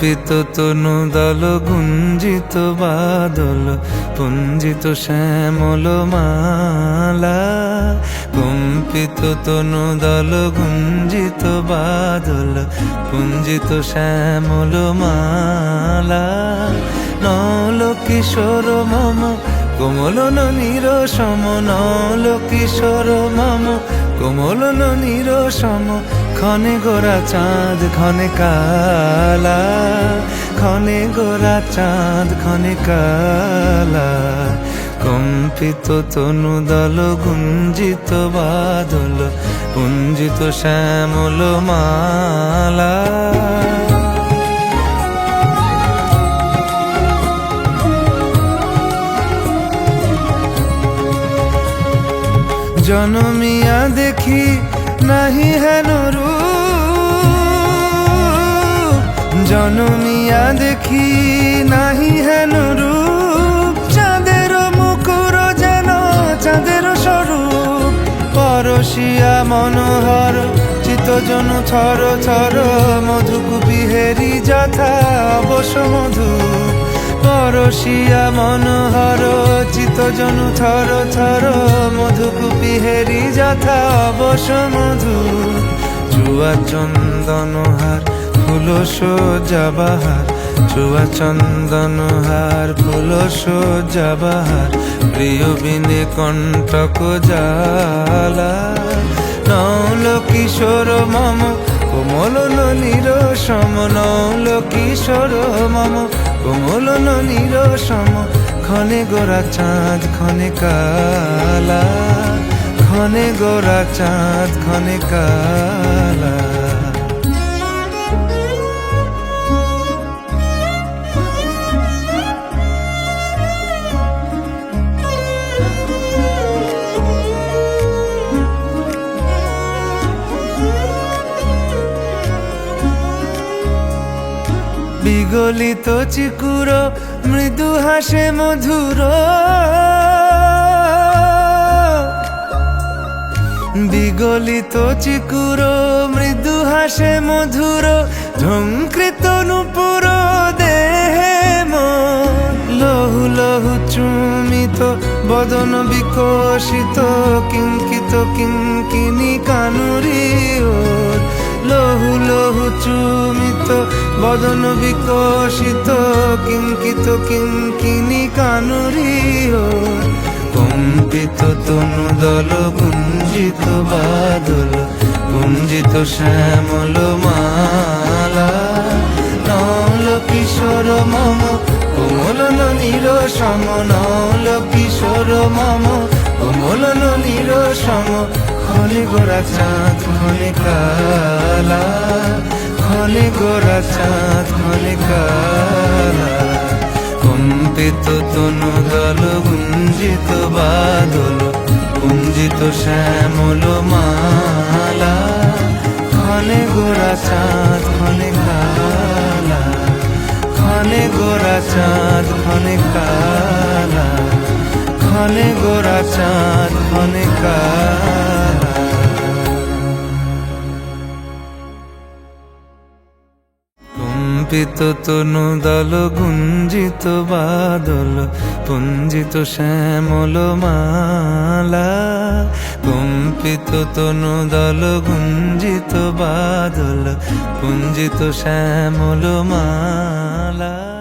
কম্পিত তনু দল, গুঞ্জিত বাদল, পুঞ্জিত শ্যামল মালা। কম্পিত তনু দল, গুঞ্জিত বাদল, পুঞ্জিত শ্যামল মালা। নল কিশোর মম, কোমল নীর সম নল কিশোর মম কোমল নীর সম, ক্ষণে গোরা চাঁদ, ক্ষণে কালা। ক্ষণে গোরা চাঁদ, ক্ষণে কালা। কম্পিত তনু দল, গুঞ্জিত বাদল, পুঞ্জিত শ্যামল মালা। জনমিয়া দেখি নাহি হেন রূপ। জনমিয়া দেখি নাহি হেন রূপ। চাঁদের মুকুর যেন চাঁদের স্বরূপ। পরশিয়া মনোহর চিতজন থর থর মধুকুপি হেরি যথা অবশ মধু। পরশিয়া মনোহর চিতজন থর থর মধুকুপি হেরি যথা অবশ মধু। চুয়া চন্দনহার ফুল সোজাবাহার চুয়া চন্দনহার ফুল সোজাবাহার প্রিয় বিনে কণ্টক জালা নৌল কিশোর মম, কোমল নীর সম। নৌল কিশোর মম, কোমল নীর সম। ক্ষণে গোরা চাঁদ ক্ষণে কালা। ক্ষণে গোরা চাঁদ ক্ষণে কালা। বিগলিত চিকুর মৃদু হাসে মধুর বিগলিত চিকুর, মৃদু হাসে মধুর ঝঙ্কৃত নুপুর দেহে লহু লহু চুমিত, বদন বিকশিত, কিঙ্কিত কিঙ্কিনি কানুরি ওর। লহু চুমিত বদন বিকশিত, কিঙ্কিত কিঙ্কিনি কানুরি কম্পিত তনু দল গুঞ্জিত বাদল গুঞ্জিত শ্যামল মালা। নল কিশোর মম, কোমল নীর সম, নল কিশোর মম, কোমল নীর সম ক্ষণে গোরা চাঁদ ক্ষণে কালা। ক্ষণে গোরা চাঁদ ক্ষণে কালা। কম্পিত তনু দল গুঞ্জিত বাদল। গুঞ্জিত শ্যামল মালা। ক্ষণে গোরা চাঁদ ক্ষণে কালা। ক্ষণে গোরা চাঁদ ক্ষণে কালা। ক্ষণে গোরা চাঁদ ক্ষণে কালা। কম্পিত তনু দল, গুঞ্জিত বাদল, পুঞ্জিত শ্যামল মালা। কম্পিত তনু দল, গুঞ্জিত বাদল, পুঞ্জিত শ্যামল মালা।